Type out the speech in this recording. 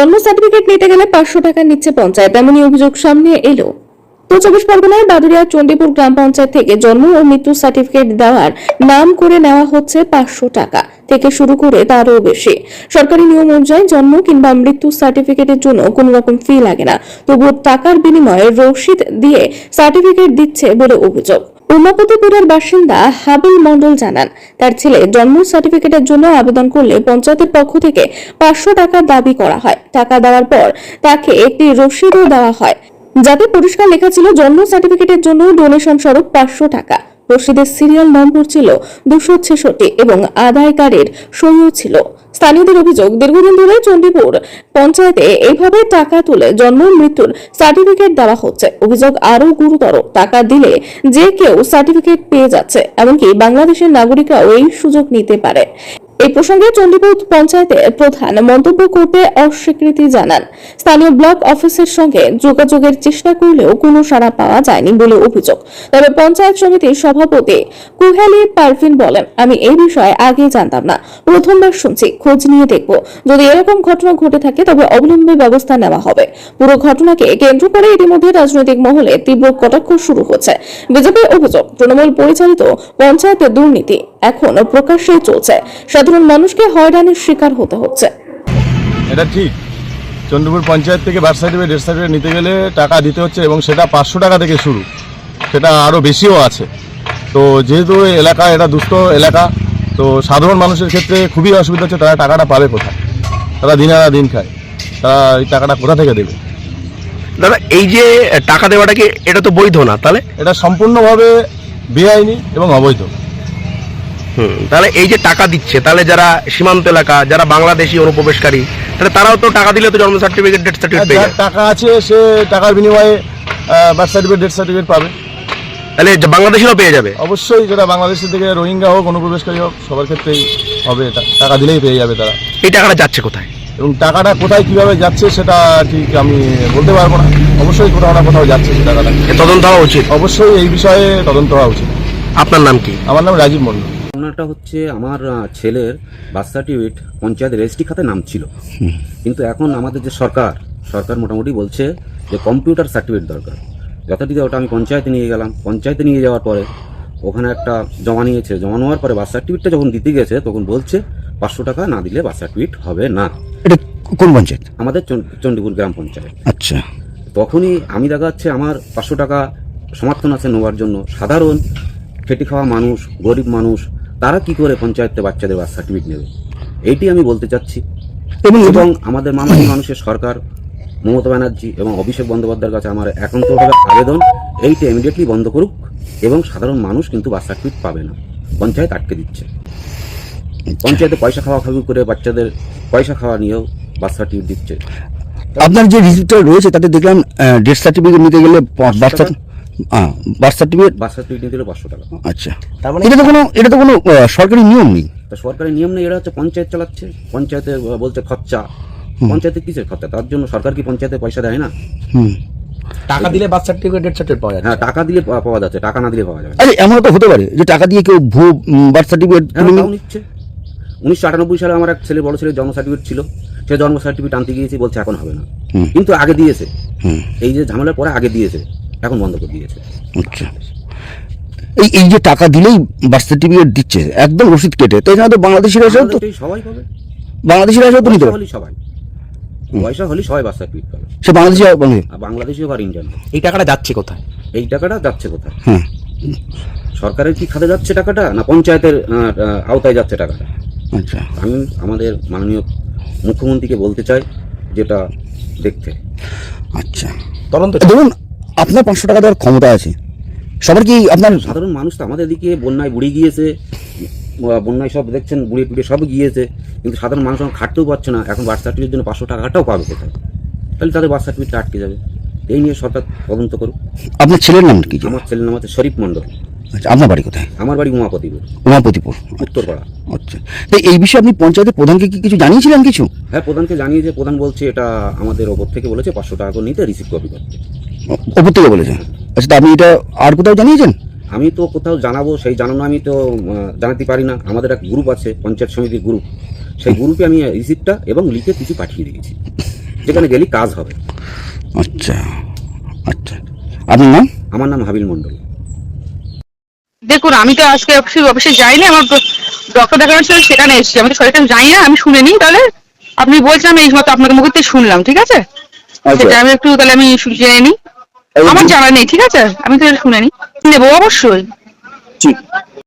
জন্ম সার্টিফিকেট নিতে গেলে পাঁচশো টাকা নিচ্ছে পঞ্চায়েত এমনই অভিযোগ সামনে এলো। তো চব্বিশ পরগনার বাদুরিয়া চণ্ডীপুর গ্রাম পঞ্চায়েত থেকে জন্ম ও মৃত্যু সার্টিফিকেট দেওয়ার নাম করে নেওয়া হচ্ছে পাঁচশো টাকা থেকে শুরু করে তারও বেশি। সরকারি নিয়ম অনুযায়ী জন্ম কিংবা মৃত্যু সার্টিফিকেটের জন্য কোনো রকম ফি লাগে না। তবুও টাকার বিনিময়ে রসিদ দিয়ে সার্টিফিকেট দিচ্ছে বলে অভিযোগ। উমাপতিপুরের বাসিন্দা হাবিল মন্ডল জানান, তার ছেলে জন্ম সার্টিফিকেটের জন্য আবেদন করলে পঞ্চায়েতের পক্ষ থেকে পাঁচশো টাকা দাবি করা হয়। টাকা দেওয়ার পর তাকে একটি রসিদও দেওয়া হয়। যাতে পরিষ্কার লেখা ছিল, জন্ম সার্টিফিকেটের জন্য ডোনেশন স্বরূপ পাঁচশো টাকা। রশিদের সিরিয়াল নম্বর ছিল দুশো ছেষট্টি এবং আদায়কারীর সইও ছিল। স্থানীয়দের অভিযোগ, দীর্ঘদিন ধরে চণ্ডীপুর পঞ্চায়েতে এইভাবে টাকা তুলে জন্ম, মৃত্যুর সার্টিফিকেট দেওয়া হচ্ছে। অভিযোগ আরও গুরুতর, টাকা দিলে যে কেউ সার্টিফিকেট পেয়ে যাচ্ছে, এমনকি বাংলাদেশের নাগরিকরাও এই সুযোগ নিতে পারে। এই প্রসঙ্গে চণ্ডীপুর পঞ্চায়েতের প্রধান মন্তব্য করতে অস্বীকৃতি জানান। স্থানীয় ব্লক অফিসের সঙ্গে যোগাযোগের চেষ্টা করলেও কোনো সাড়া পাওয়া যায়নি বলে অভিযোগ। তবে পঞ্চায়েত সমিতির সভাপতি কুহেলি পারভিন বলেন, আমি এই বিষয়ে আগে জানতাম না। প্রথমবার শুনছি, খোঁজ নিয়ে দেখব। যদি এরকম ঘটনা ঘটে থাকে, তবে অবলম্বী ব্যবস্থা নেওয়া হবে। পুরো ঘটনাকে কেন্দ্র করে ইতিমধ্যে রাজনৈতিক মহলে তীব্র কটাক্ষ শুরু হচ্ছে। বিজেপির অভিযোগ, তৃণমূল পরিচালিত পঞ্চায়েতের দুর্নীতি এখন প্রকাশ্যেই চলছে। সাধারণ মানুষকে হয়রানির শিকার হতে হচ্ছে। এটা ঠিক। চন্দ্রপুর পঞ্চায়েত থেকে বার্থ সার্টিফিকেট ডেথ সার্টিফিকেট নিতে গেলে টাকা দিতে হচ্ছে এবং সেটা পাঁচশো টাকা থেকে শুরু। সেটা আরও বেশিও আছে। তো যেহেতু এলাকা এটা দুস্থ এলাকা তো সাধারণ মানুষের ক্ষেত্রে খুবই অসুবিধা হচ্ছে তারা টাকাটা পাবে কোথায়। তারা দিন আনা দিন খায়। তারা এই টাকাটা কোথা থেকে দেবে? দাদা এই যে টাকা দেওয়াটা কি এটা তো বৈধ না তাহলে? এটা সম্পূর্ণভাবে বেআইনি এবং অবৈধ। তাহলে এই যে টাকা দিচ্ছে তাহলে যারা সীমান্ত এলাকা যারা বাংলাদেশি অনুপ্রবেশকারী তাহলে তারাও তো টাকা দিলে তো জন্ম সার্টিফিকেট ডেথ সার্টিফিকেট পেয়ে যায়। টাকা আছে সে টাকার বিনিময়ে বার্থ সার্টিফিকেট ডেথ সার্টিফিকেট পাবে। তাহলে বাংলাদেশিরাও পেয়ে যাবে? অবশ্যই যেটা বাংলাদেশের থেকে রোহিঙ্গা হোক অনুপ্রবেশকারী হোক সবার ক্ষেত্রেই হবে এটা। টাকা দিলেই পেয়ে যাবে তারা। এই টাকাটা যাচ্ছে কোথায়? এবং টাকাটা কোথায় কীভাবে যাচ্ছে সেটা ঠিক আমি বলতে পারব না। অবশ্যই কোথাও না কোথাও যাচ্ছে সে টাকাটা। তদন্ত হওয়া উচিত। অবশ্যই এই বিষয়ে তদন্ত হওয়া উচিত। আপনার নাম কি? আমার নাম রাজীব মন্ডল ঘটনাটা হচ্ছে আমার ছেলের বার্থ সার্টিফিকেট পঞ্চায়েত রেজিস্ট্রি খাতে নাম ছিল। কিন্তু এখন আমাদের যে সরকার সরকার মোটামুটি বলছে যে কম্পিউটার সার্টিফিকেট দরকার। যথারীতি ওটা আমি পঞ্চায়েতে নিয়ে গেলাম। পঞ্চায়েতে নিয়ে যাওয়ার পরে ওখানে একটা জমা নিয়েছে। জমা নেওয়ার পরে বার্থ সার্টিফিকেটটা যখন দিতে গেছে তখন বলছে পাঁচশো টাকা না দিলে বার্থ সার্টিফিকেট হবে না। এটা কোন পঞ্চায়েত? আমাদের চণ্ডীপুর গ্রাম পঞ্চায়েত। আচ্ছা। তখনই আমি দেখা যাচ্ছে আমার পাঁচশো টাকা সমর্থন আছে নেওয়ার জন্য। সাধারণ খেটে খাওয়া মানুষ গরিব মানুষ তারা কি করে পঞ্চায়েতে বাচ্চাদের বার্থ সার্টিফিকেট নেবে? এইটি আমি বলতে চাচ্ছি। এবং এবং আমাদের মামাটি মানুষের সরকার মমতা ব্যানার্জি এবং অভিষেক বন্দ্যোপাধ্যায়ের কাছে আমার একান্তভাবে আবেদন এইটা ইমিডিয়েটলি বন্ধ করুক এবং সাধারণ মানুষ কিন্তু বার্থ সার্টিফিকেট পাবে না। পঞ্চায়েত আটকে দিচ্ছে। পঞ্চায়েতে পয়সা খাওয়া খাওয়ি করে বাচ্চাদের পয়সা খাওয়া নিয়েও বার্থ সার্টিফিকেট দিচ্ছে। আপনার যে রিসিপ্টটা রয়েছে তাতে দেখলাম ডেথ সার্টিফিকেট নিতে গেলে birth birth certificate birth certificate নিতে হলে পাঁচশো টাকা। আচ্ছা। এটা তো কোনো এটা তো কোনো সরকারি নিয়ম নেই। তা সরকারি নিয়ম নেই এরা হচ্ছে পঞ্চায়েত চালাচ্ছে। পঞ্চায়েতে বলছে খরচা। পঞ্চায়েতে কিসের খরচা? তার জন্য সরকার কি পঞ্চায়েতে পয়সা দেয় না? হুম। টাকা দিলে বার্থ সার্টিফিকেট ডেথ সার্টিফিকেট পাওয়া যাচ্ছে। হ্যাঁ টাকা দিলে পাওয়া যাচ্ছে টাকা না দিলে পাওয়া যাবে আরে এমন তো হতে পারে যে টাকা দিয়ে কেউ ভুয়ো বার্থ সার্টিফিকেট হ্যাঁ তাও নিচ্ছে। উনিশশো আটানব্বই সালে আমার এক ছেলে বড় ছেলের জন্ম সার্টিফিকেট ছিল। সে জন্ম সার্টিফিকেট আনতে গিয়েছি বলছে এখন হবে না। কিন্তু আগে দিয়েছে। হুম। এই যে ঝামেলার পরে আগে দিয়েছে। এখন বন্ধ করে দিয়েছে। আচ্ছা। এই এই যে টাকা দিলেই বার্থ সার্টিফিকেট দিচ্ছে একদম রসিদ কেটে। তো এখানে তো বাংলাদেশিরা এসেও তো সবাই পাবে। বাংলাদেশিরা এসেও তো নিতে পারে। সবাই। পয়সা হলে সবাই বার্থ সার্টিফিকেট পাবে সে বাংলাদেশি আর বাংলাদেশি আর ইন্ডিয়ান এই টাকাটা যাচ্ছে কোথায়? এই টাকাটা যাচ্ছে কোথায়? হ্যাঁ সরকারের কি খাতে যাচ্ছে টাকাটা না পঞ্চায়েতের আওতায় যাচ্ছে টাকাটা? আচ্ছা। আমি আমাদের মাননীয় মুখ্যমন্ত্রীকে বলতে চাই যেটা দেখতে। আচ্ছা। তদন্ত ধরুন আপনার পাঁচশো টাকা দেওয়ার ক্ষমতা আছে। সবার কি আপনার সাধারণ মানুষ তো আমাদের দিকে বন্যায় বুড়ি গিয়েছে বন্যায় সব দেখছেন বুড়ি টুড়ে সব গিয়েছে কিন্তু সাধারণ মানুষ এখন খাটতেও পারছে না এখন বার্থ সার্টিফিকেটের জন্য পাঁচশো টাকাটাও পাবে কোথায়? তাহলে তাদের বার্থ সার্টিফিকেটটা আটকে যাবে। এই নিয়ে সরকার তদন্ত করুক। আপনার ছেলের নাম কি? আমার ছেলের নাম আছে শরীফ মণ্ডল। আচ্ছা আপনার বাড়ি কোথায়? আমার বাড়ি উমাপতিপুর। উমাপতিপুর। উত্তরপাড়া। আচ্ছা। তো এই বিষয়ে আপনি পঞ্চায়েতের প্রধানকে কি কিছু জানিয়েছিলেন কিছু? হ্যাঁ প্রধানকে জানিয়েছে প্রধান বলছে এটা আমাদের ওপর থেকে বলেছে পাঁচশো টাকা করে নিতে রিসিভ কপি করতে। ওপর থেকে বলেছেন আচ্ছা তা আপনি এটা আর কোথাও জানিয়েছেন? আমি তো কোথাও জানাব সেই জানানো আমি তো জানাতে পারি না। আমাদের এক গ্রুপ আছে পঞ্চায়েত সমিতির গ্রুপ সেই গ্রুপে আমি রিসিপ্টটা এবং লিখে কিছু পাঠিয়ে দিয়েছি। যেখানে গেলে কাজ হবে। আচ্ছা। আচ্ছা। আপনার নাম? আমার নাম হাবিল মণ্ডল। দেখুন আমি তো আজকে অফিসে অফিসে যাইনি আমার ডক্টর দেখানোর ছিল সেখানে এসেছি। আমি তো শরীরটা জানি না আমি শুনিনি তাহলে। আপনি বলছেন এই মতো আপনাদের মুখে শুনলাম ঠিক আছে? সেটা আমি একটু তাহলে আমি জেনে নিই। আমার জানা নেই ঠিক আছে? আমি তো শুনে নিই। নেব অবশ্যই। ঠিক